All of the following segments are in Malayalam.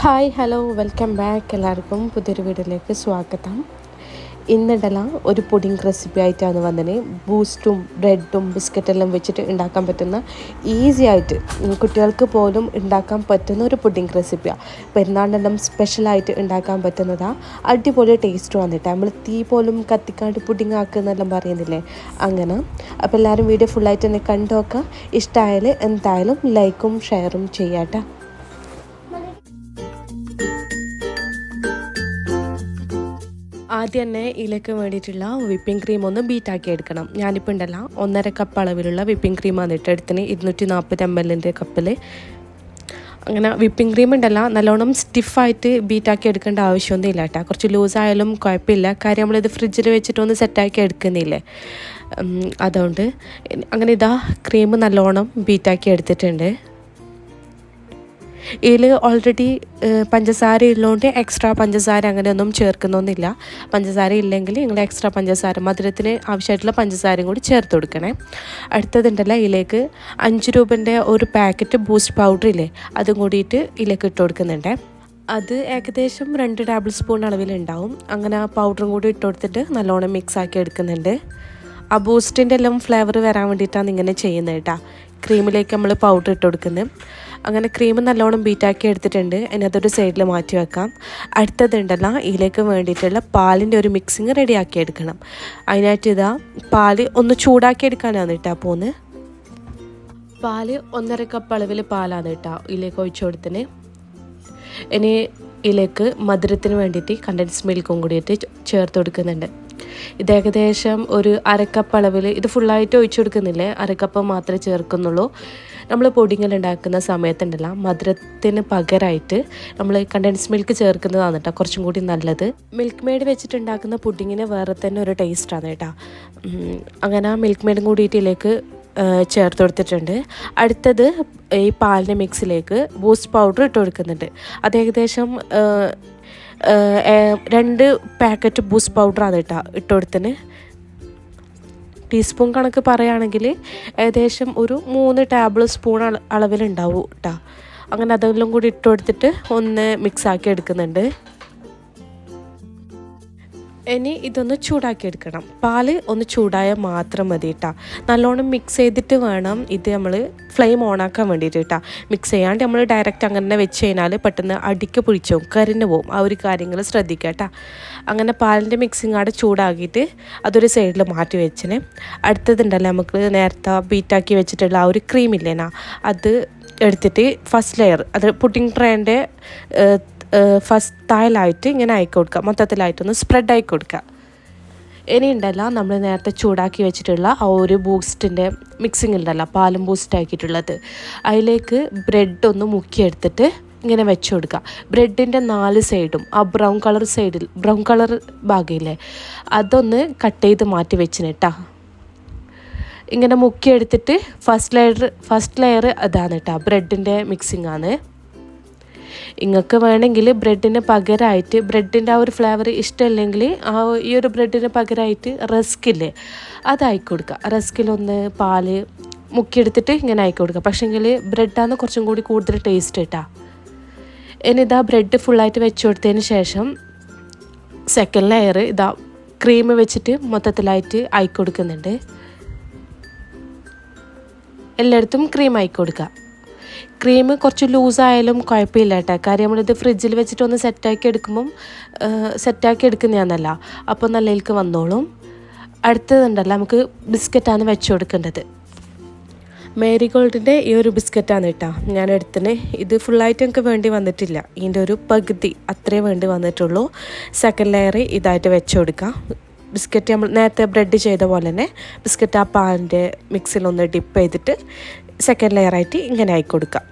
ഹായ് ഹലോ വെൽക്കം ബാക്ക് എല്ലാവർക്കും പുതിയൊരു വീഡിയോയിലേക്ക് സ്വാഗതം. ഇന്നിടല ഒരു പുഡിംഗ് റെസിപ്പി ആയിട്ടാണ് വന്നത് ബൂസ്റ്റും ബ്രെഡും ബിസ്ക്കറ്റെല്ലാം വെച്ചിട്ട് ഉണ്ടാക്കാൻ പറ്റുന്ന ഈസി ആയിട്ട് കുട്ടികൾക്ക് പോലും ഉണ്ടാക്കാൻ പറ്റുന്ന ഒരു പുഡിംഗ് റെസിപ്പിയാണ് പെരുന്നാളിനെല്ലാം സ്പെഷ്യലായിട്ട് ഉണ്ടാക്കാൻ പറ്റുന്നതാണ് അടിപൊളി ടേസ്റ്റും വന്നിട്ട് നമ്മൾ തീ പോലും കത്തിക്കാണ്ട് പുഡിംഗ് ആക്കുന്നെല്ലാം പറയുന്നില്ലേ? അങ്ങനെ. അപ്പോൾ എല്ലാവരും വീഡിയോ ഫുള്ളായിട്ട് തന്നെ കണ്ടു നോക്കുക ഇഷ്ടമായാൽ എന്തായാലും ലൈക്കും ഷെയറും ചെയ്യാട്ടോ. ആദ്യം തന്നെ ഇതിലേക്ക് വേണ്ടിയിട്ടുള്ള വിപ്പിംഗ് ക്രീം ഒന്ന് ബീറ്റാക്കി എടുക്കണം. ഞാനിപ്പോൾ ഉണ്ടല്ല ഒന്നര കപ്പ് അളവിലുള്ള വിപ്പിംഗ് ക്രീമാണ് ഇട്ട് എടുത്തിന് ഇരുന്നൂറ്റി നാൽപ്പത് എം എല്ലിന്റെ കപ്പിൽ അങ്ങനെ വിപ്പിംഗ് ക്രീം ഉണ്ടല്ല നല്ലോണം സ്റ്റിഫായിട്ട് ബീറ്റാക്കി എടുക്കേണ്ട ആവശ്യമൊന്നും ഇല്ല കേട്ടോ കുറച്ച് ലൂസായാലും കുഴപ്പമില്ല. കാര്യം നമ്മളിത് ഫ്രിഡ്ജിൽ വെച്ചിട്ടൊന്ന് സെറ്റാക്കി എടുക്കുന്നില്ലേ? അതുകൊണ്ട് അങ്ങനെ ഇതാ ക്രീം നല്ലോണം ബീറ്റാക്കി എടുത്തിട്ടുണ്ട്. ഇതിൽ ഓൾറെഡി പഞ്ചസാര ഉള്ളതുകൊണ്ട് എക്സ്ട്രാ പഞ്ചസാര അങ്ങനെയൊന്നും ചേർക്കുന്നൊന്നുമില്ല. പഞ്ചസാര ഇല്ലെങ്കിൽ നിങ്ങൾ എക്സ്ട്രാ പഞ്ചസാര മധുരത്തിന് ആവശ്യമായിട്ടുള്ള പഞ്ചസാരയും കൂടി ചേർത്ത് കൊടുക്കണേ. അടുത്തതുണ്ടല്ലോ ഇതിലേക്ക് അഞ്ച് രൂപന്റെ ഒരു പാക്കറ്റ് ബൂസ്റ്റ് പൗഡർ ഇല്ലേ അതും കൂടിയിട്ട് ഇതിലേക്ക് ഇട്ട് കൊടുക്കുന്നുണ്ട്. അത് ഏകദേശം രണ്ട് ടേബിൾ സ്പൂൺ അളവിലുണ്ടാവും. അങ്ങനെ ആ പൗഡറും കൂടി ഇട്ട് കൊടുത്തിട്ട് നല്ലോണം മിക്സ് ആക്കി എടുക്കുന്നുണ്ട്. ആ ബൂസ്റ്റിന്റെ എല്ലാം ഫ്ലേവർ വരാൻ വേണ്ടിയിട്ടാണ് ഇങ്ങനെ ചെയ്യുന്നത് കേട്ടോ. ക്രീമിലേക്ക് നമ്മൾ പൗഡർ ഇട്ട് കൊടുക്കുന്നത് അങ്ങനെ ക്രീം നല്ലോണം ബീറ്റാക്കി എടുത്തിട്ടുണ്ട്. ഇനി അതൊരു സൈഡിൽ മാറ്റി വെക്കാം. അടുത്തതുണ്ടല്ലോ ഇതിലേക്ക് വേണ്ടിയിട്ടുള്ള പാലിന്റെ ഒരു മിക്സിങ് റെഡിയാക്കി എടുക്കണം. അതിനായിട്ട് ഇതാ പാൽ ഒന്ന് ചൂടാക്കി എടുക്കാനാണ് കേട്ടോ പോന്ന് പാൽ ഒന്നര കപ്പ് അളവിൽ പാലാണ് കേട്ടോ ഇതിലേക്ക് ഒഴിച്ചു കൊടുത്തിന്. ഇനി ഇതിലേക്ക് മധുരത്തിന് വേണ്ടിയിട്ട് കണ്ടൻസ് മിൽക്കും കൂടിയിട്ട് ചേർത്ത് കൊടുക്കുന്നുണ്ട്. ഇത് ഏകദേശം ഒരു അരക്കപ്പ് അളവിൽ ഇത് ഫുള്ളായിട്ട് ഒഴിച്ചു കൊടുക്കുന്നില്ലേ? അരക്കപ്പ് മാത്രമേ ചേർക്കുന്നുള്ളൂ. നമ്മൾ പൊടിങ്ങൽ ഉണ്ടാക്കുന്ന സമയത്തുണ്ടല്ല മധുരത്തിന് പകരമായിട്ട് നമ്മൾ കണ്ടൻസ് മിൽക്ക് ചേർക്കുന്നതാണ് കേട്ടോ കുറച്ചും കൂടി നല്ലത്. മിൽക്ക് മെയ്ഡ് വെച്ചിട്ടുണ്ടാക്കുന്ന പുഡിങ്ങിന് വേറെ തന്നെ ഒരു ടേസ്റ്റാണ് കേട്ടോ. അങ്ങനെ ആ മിൽക്ക് മെയ്ഡും കൂടിയിട്ട് ഇതിലേക്ക് ചേർത്ത് കൊടുത്തിട്ടുണ്ട്. അടുത്തത് ഈ പാലിന്റെ മിക്സിലേക്ക് ബൂസ്റ്റ് പൗഡർ ഇട്ട് കൊടുക്കുന്നുണ്ട്. അത് ഏകദേശം രണ്ട് പാക്കറ്റ് ബൂസ്റ്റ് പൗഡറാണ് കേട്ടോ ഇട്ട് കൊടുത്തിന് ടീസ്പൂൺ കണക്ക് പറയുകയാണെങ്കിൽ ഏകദേശം ഒരു മൂന്ന് ടേബിൾ സ്പൂൺ അള അളവിലുണ്ടാവും കേട്ടോ അങ്ങനെ അതെല്ലാം കൂടി ഇട്ട് കൊടുത്തിട്ട് ഒന്ന് മിക്സ് ആക്കി എടുക്കുന്നുണ്ട്. ഇനി ഇതൊന്ന് ചൂടാക്കി എടുക്കണം. പാൽ ഒന്ന് ചൂടായാൽ മാത്രം മതി കേട്ടോ നല്ലോണം മിക്സ് ചെയ്തിട്ട് വേണം ഇത് നമ്മൾ ഫ്ലെയിം ഓണാക്കാൻ വേണ്ടിയിട്ട് കേട്ടോ മിക്സ് ചെയ്യാണ്ട് നമ്മൾ ഡയറക്റ്റ് അങ്ങനെ വെച്ച് കഴിഞ്ഞാൽ പെട്ടെന്ന് അടിക്ക് പിടിച്ചു പോകും കരിഞ്ഞു പോകും ആ ഒരു കാര്യങ്ങൾ ശ്രദ്ധിക്കുക കേട്ടോ അങ്ങനെ പാലിന്റെ മിക്സിങ് അവിടെ ചൂടാക്കിയിട്ട് അതൊരു സൈഡിൽ മാറ്റി വെച്ചിന്. അടുത്തതുണ്ടല്ലോ നമുക്ക് നേരത്തെ ബീറ്റാക്കി വെച്ചിട്ടുള്ള ആ ഒരു ക്രീം ഇല്ലേനാ അത് എടുത്തിട്ട് ഫസ്റ്റ് ലെയർ അത് പുഡിംഗ് ട്രേന്റെ ഫസ്റ്റ് തായിലായിട്ട് ഇങ്ങനെ ആയി കൊടുക്കുക. മൊത്തത്തിലായിട്ടൊന്ന് സ്പ്രെഡ് ആയി കൊടുക്കുക. ഇനി ഉണ്ടല്ല നമ്മൾ നേരത്തെ ചൂടാക്കി വെച്ചിട്ടുള്ള ആ ഒരു ബൂസ്റ്റിന്റെ മിക്സിംഗ് ഉണ്ടല്ലോ പാലും ബൂസ്റ്റ് ആക്കിയിട്ടുള്ളത്. അതിലേക്ക് ബ്രെഡ് ഒന്ന് മുക്കിയെടുത്തിട്ട് ഇങ്ങനെ വെച്ച് കൊടുക്കുക. ബ്രെഡിന്റെ നാല് സൈഡും ആ ബ്രൗൺ കളർ സൈഡിൽ ബ്രൗൺ കളർ ഭാഗമില്ലേ അതൊന്ന് കട്ട് ചെയ്ത് മാറ്റി വെച്ചിന് കേട്ടോ ഇങ്ങനെ മുക്കിയെടുത്തിട്ട് ഫസ്റ്റ് ലെയർ ഫസ്റ്റ് ലെയർ അതാണ് കേട്ടോ ബ്രെഡിന്റെ മിക്സിംഗ് ആണ്. നിങ്ങൾക്ക് വേണമെങ്കിൽ ബ്രെഡിന് പകരമായിട്ട് ബ്രെഡിന്റെ ആ ഒരു ഫ്ലേവർ ഇഷ്ടമല്ലെങ്കിൽ ആ ഈ ഒരു ബ്രെഡിന് പകരമായിട്ട് റസ്ക് ഇല്ലേ അതായി കൊടുക്കുക. റസ്കിലൊന്ന് പാൽ മുക്കിയെടുത്തിട്ട് ഇങ്ങനെ ആക്കി കൊടുക്കുക. പക്ഷേങ്കിൽ ബ്രെഡാന്ന് കുറച്ചും കൂടി കൂടുതൽ ടേസ്റ്റ് കേട്ടാ. ഇനി ഇതാ ബ്രെഡ് ഫുള്ളായിട്ട് വെച്ച് കൊടുത്തതിന് ശേഷം സെക്കൻഡ് ലെയർ ഇതാ ക്രീം വെച്ചിട്ട് മൊത്തത്തിലായിട്ട് ആയി കൊടുക്കുന്നുണ്ട്. എല്ലായിടത്തും ക്രീം ആയി കൊടുക്കുക. ക്രീം കുറച്ച് ലൂസായാലും കുഴപ്പമില്ല കേട്ടോ. കാര്യം നമ്മളിത് ഫ്രിഡ്ജിൽ വെച്ചിട്ട് ഒന്ന് സെറ്റാക്കി എടുക്കുമ്പം സെറ്റാക്കി എടുക്കുന്നതാണല്ല അപ്പോൾ നല്ലതിലേക്ക് വന്നോളും. അടുത്തതുണ്ടല്ലോ നമുക്ക് ബിസ്ക്കറ്റാണ് വെച്ച് കൊടുക്കേണ്ടത്. മേരി ഗോൾഡിന്റെ ഈ ഒരു ബിസ്ക്കറ്റാണ് കേട്ടോ. ഞാൻ എടുത്തിന് ഇത് ഫുള്ളായിട്ട് എനിക്ക് വേണ്ടി വന്നിട്ടില്ല. ഇതിന്റെ ഒരു പകുതി അത്രേ വേണ്ടി വന്നിട്ടുള്ളൂ. സെക്കൻഡ് ലെയർ ഇതായിട്ട് വെച്ച് കൊടുക്കാം. ബിസ്ക്കറ്റ് നമ്മൾ നേരത്തെ ബ്രെഡ് ചെയ്ത പോലെ തന്നെ ബിസ്ക്കറ്റ് ആ പാലിന്റെ മിക്സിലൊന്ന് ഡിപ്പ് ചെയ്തിട്ട് സെക്കൻഡ് ലെയറായിട്ട് ഇങ്ങനെ ആയി കൊടുക്കാം.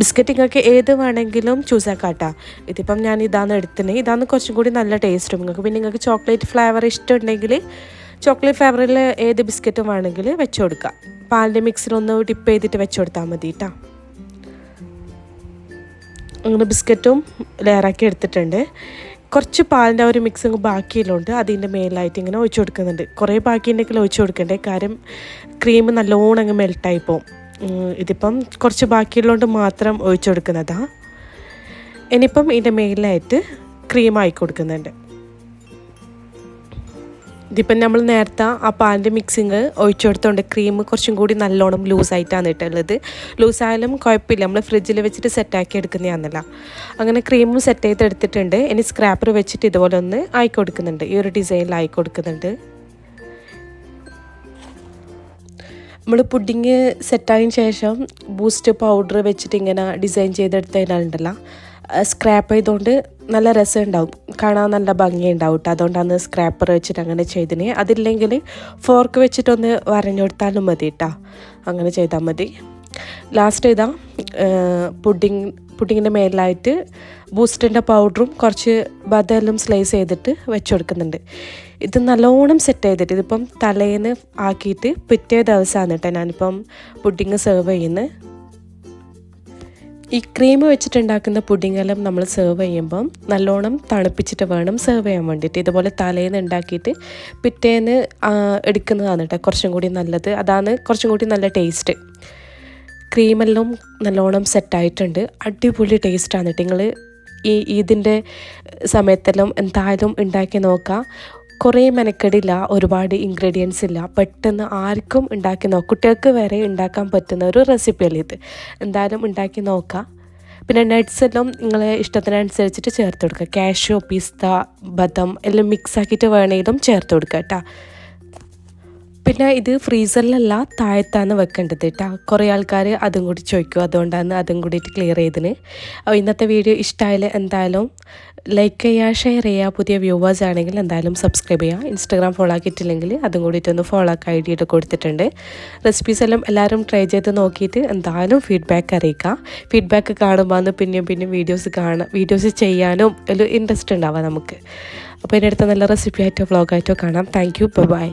ബിസ്ക്കറ്റ് നിങ്ങൾക്ക് ഏത് വേണമെങ്കിലും ചൂസ് ആക്കാം കേട്ടോ ഇതിപ്പം ഞാൻ ഇതാണ് എടുത്തിന്. ഇതാണ് കുറച്ചും കൂടി നല്ല ടേസ്റ്റും നിങ്ങൾക്ക് പിന്നെ നിങ്ങൾക്ക് ചോക്ലേറ്റ് ഫ്ലേവർ ഇഷ്ടമുണ്ടെങ്കിൽ ചോക്ലേറ്റ് ഫ്ലേവറിൽ ഏത് ബിസ്ക്കറ്റും വേണമെങ്കിൽ വെച്ച് കൊടുക്കാം. പാലിന്റെ മിക്സിലൊന്ന് ഡിപ്പ് ചെയ്തിട്ട് വെച്ച് കൊടുത്താൽ മതി കേട്ടോ അങ്ങനെ ബിസ്ക്കറ്റും ലെയറാക്കി എടുത്തിട്ടുണ്ട്. കുറച്ച് പാലിന്റെ ഒരു മിക്സിങ് ബാക്കിയുള്ളതുകൊണ്ട് അതിന്റെ മേലായിട്ട് ഇങ്ങനെ ഒഴിച്ചു കൊടുക്കുന്നുണ്ട്. കുറേ ബാക്കിയുണ്ടെങ്കിൽ ഒഴിച്ചു കൊടുക്കണ്ടേ. കാര്യം ക്രീം നല്ലോണം അങ്ങ് മെൽട്ടായി പോകും ഇതിപ്പം കുറച്ച് ബാക്കിയുള്ളതുകൊണ്ട് മാത്രം ഒഴിച്ചു കൊടുക്കുന്നതാണ് ഇനിയിപ്പം ഇതിന്റെ മേലിലായിട്ട് ക്രീം ആയി കൊടുക്കുന്നുണ്ട്. ഇതിപ്പം നമ്മൾ നേരത്തെ ആ പാലിന്റെ മിക്സിങ് ഒഴിച്ചു കൊടുത്തോണ്ട് ക്രീം കുറച്ചും കൂടി നല്ലോണം ലൂസായിട്ടാണ് ഇട്ടുള്ളത്. ലൂസായാലും കുഴപ്പമില്ല. നമ്മൾ ഫ്രിഡ്ജിൽ വെച്ചിട്ട് സെറ്റാക്കി എടുക്കുന്നതാണല്ല അങ്ങനെ ക്രീമും സെറ്റ് ചെയ്ത് എടുത്തിട്ടുണ്ട്. ഇനി സ്ക്രാപ്പർ വെച്ചിട്ട് ഇതുപോലെ ഒന്ന് ആയി കൊടുക്കുന്നുണ്ട്. ഈ ഒരു ഡിസൈനിൽ ആയി കൊടുക്കുന്നുണ്ട്. നമ്മൾ പുഡിങ് സെറ്റായതിന് ശേഷം ബൂസ്റ്റ് പൗഡർ വെച്ചിട്ട് ഇങ്ങനെ ഡിസൈൻ ചെയ്തെടുത്തതിനാലുണ്ടല്ലോ. സ്ക്രാപ്പ് ചെയ്തുകൊണ്ട് നല്ല രസം ഉണ്ടാവും കാണാൻ നല്ല ഭംഗി ഉണ്ടാവും കേട്ടോ അതുകൊണ്ടാണ് സ്ക്രാപ്പർ വെച്ചിട്ട് അങ്ങനെ ചെയ്തിന്. അതില്ലെങ്കിൽ ഫോർക്ക് വെച്ചിട്ടൊന്ന് വരഞ്ഞു കൊടുത്താലും മതി കേട്ടോ അങ്ങനെ ചെയ്താൽ മതി. ലാസ്റ്റ് ഇതാ പുഡിങ് പുഡിങ്ങിന്റെ മേലിലായിട്ട് ബൂസ്റ്റിന്റെ പൗഡറും കുറച്ച് ബദലും സ്ലൈസ് ചെയ്തിട്ട് വെച്ച് കൊടുക്കുന്നുണ്ട് ഇത് നല്ലോണം സെറ്റ് ചെയ്തിട്ട് ഇതിപ്പം തലേന്ന് ആക്കിയിട്ട് പിറ്റേ ദിവസമാണ് കേട്ടോ ഞാനിപ്പം പുഡിങ് സെർവ് ചെയ്യുന്നത്. ഈ ക്രീം വെച്ചിട്ടുണ്ടാക്കുന്ന പുഡിങ്ങെല്ലാം നമ്മൾ സെർവ് ചെയ്യുമ്പം നല്ലോണം തണുപ്പിച്ചിട്ട് വേണം സെർവ് ചെയ്യാൻ വേണ്ടിയിട്ട്. ഇതുപോലെ തലേന്ന് ഉണ്ടാക്കിയിട്ട് പിറ്റേന്ന് എടുക്കുന്നതാണ് കേട്ടോ കുറച്ചും കൂടി നല്ലത്. അതാണ് കുറച്ചും കൂടി നല്ല ടേസ്റ്റ് ക്രീമെല്ലാം നല്ലോണം സെറ്റായിട്ടുണ്ട് അടിപൊളി ടേസ്റ്റാണ് നിങ്ങൾ ഈ ഇതിന്റെ സമയത്തെല്ലാം എന്തായാലും ഉണ്ടാക്കി നോക്കുക കുറേ മെനക്കെടില്ല ഒരുപാട് ഇൻഗ്രീഡിയൻസ് ഇല്ല. പെട്ടെന്ന് ആർക്കും ഉണ്ടാക്കി നോക്കാം കുട്ടികൾക്ക് വരെ ഉണ്ടാക്കാൻ പറ്റുന്ന ഒരു റെസിപ്പിയല്ല ഇത്. എന്തായാലും ഉണ്ടാക്കി നോക്കാം. പിന്നെ നട്ട്സ് എല്ലാം നിങ്ങളെ ഇഷ്ടത്തിനനുസരിച്ചിട്ട് ചേർത്ത് കൊടുക്കുക കാഷ്യൂ പിസ്ത ബദം എല്ലാം മിക്സ് ആക്കിയിട്ട് വേണമെങ്കിലും ചേർത്ത് കൊടുക്കുക കേട്ടോ പിന്നെ ഇത് ഫ്രീസറിലല്ല താഴത്താണ് വെക്കേണ്ടത് കേട്ടോ കുറേ ആൾക്കാർ അതും കൂടി ചോദിക്കും. അതുകൊണ്ടാണ് അതും കൂടിയിട്ട് ക്ലിയർ ചെയ്തതിന് അപ്പോൾ ഇന്നത്തെ വീഡിയോ ഇഷ്ടമായാലും എന്തായാലും ലൈക്ക് ചെയ്യുക ഷെയർ ചെയ്യുക പുതിയ വ്യൂവേഴ്സ് ആണെങ്കിൽ എന്തായാലും സബ്സ്ക്രൈബ് ചെയ്യുക ഇൻസ്റ്റാഗ്രാം ഫോളോ ആക്കിയിട്ടില്ലെങ്കിൽ അതും കൂടിയിട്ടൊന്ന് ഫോളോ ആക്കി ഐ ഇട്ട് കൊടുത്തിട്ടുണ്ട്. റെസിപ്പീസ് എല്ലാം എല്ലാവരും ട്രൈ ചെയ്ത് നോക്കിയിട്ട് എന്തായാലും ഫീഡ്ബാക്ക് അറിയിക്കുക ഫീഡ്ബാക്ക് കാണുമ്പോൾ പിന്നെയും പിന്നെയും വീഡിയോസ് കാണാം വീഡിയോസ് ചെയ്യാനും ഒരു ഇൻട്രസ്റ്റ് ഉണ്ടാവാം നമുക്ക്. അപ്പോൾ ഇതിനടുത്ത് നല്ല റെസിപ്പി ആയിട്ടോ വ്ളോഗായിട്ടോ കാണാം. Thank you by